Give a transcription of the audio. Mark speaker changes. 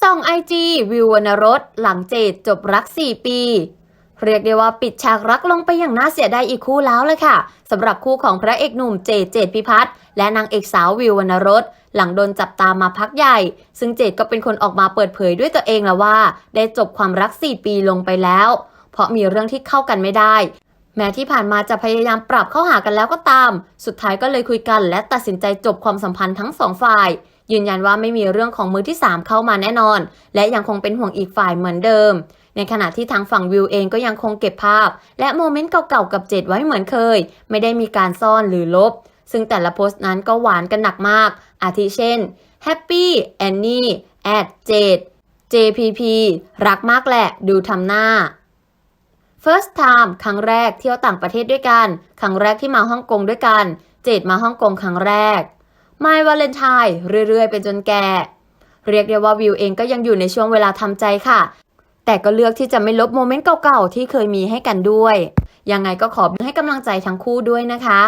Speaker 1: ส่องไอจีวิววรรณรสหลังเจดจบรัก 4 ปี เรียกได้ว่าปิดฉากรักลงไปอย่างน่าเสียดายอีกคู่แล้วเลยค่ะสำหรับคู่ของพระเอกหนุ่มเจดเจดพิพัฒน์และนางเอกสาววิววรรณรสหลังโดนจับตามมาพักใหญ่ ซึ่งเจดก็เป็นคนออกมาเปิดเผยด้วยตัวเองแล้วว่า ได้จบความรัก 4 ปีลงไปแล้ว เพราะมีเรื่องที่เข้ากันไม่ได้แม้ที่ผ่านมาจะพยายามปรับเข้าหากันแล้วก็ตาม สุดท้ายก็เลยคุยกัน และตัดสินใจจบความสัมพันธ์ทั้งสองฝ่าย ยืนยันว่าไม่มีเรื่องของมือที่ 3 เข้ามาแน่นอน และยังคงเป็นห่วงอีกฝ่ายเหมือนเดิม ในขณะที่ทางฝั่งวิวเองก็ยังคงเก็บภาพ และโมเมนต์เก่าๆกับเจดไว้เหมือนเคย ไม่ได้มีการซ่อนหรือลบ ซึ่งแต่ละโพสต์นั้นก็หวานกันหนักมาก อาทิเช่น Happy Annie at เจด JPP รักมากแหละ ดูทำหน้า First time ครั้งแรกเที่ยวต่างประเทศด้วยกัน ครั้งแรกที่มาฮ่องกงด้วยกัน เจดมาฮ่องกงครั้งแรก My Valentine เรื่อยๆ เป็นจนแก่ เรียกได้ว่าวิวเองก็ยังอยู่ในช่วงเวลาทำใจค่ะ แต่ก็เลือกที่จะไม่ลบโมเมนต์เก่าๆ ที่เคยมีให้กันด้วย ยังไงก็ขอให้กำลังใจทั้งคู่ด้วยนะคะ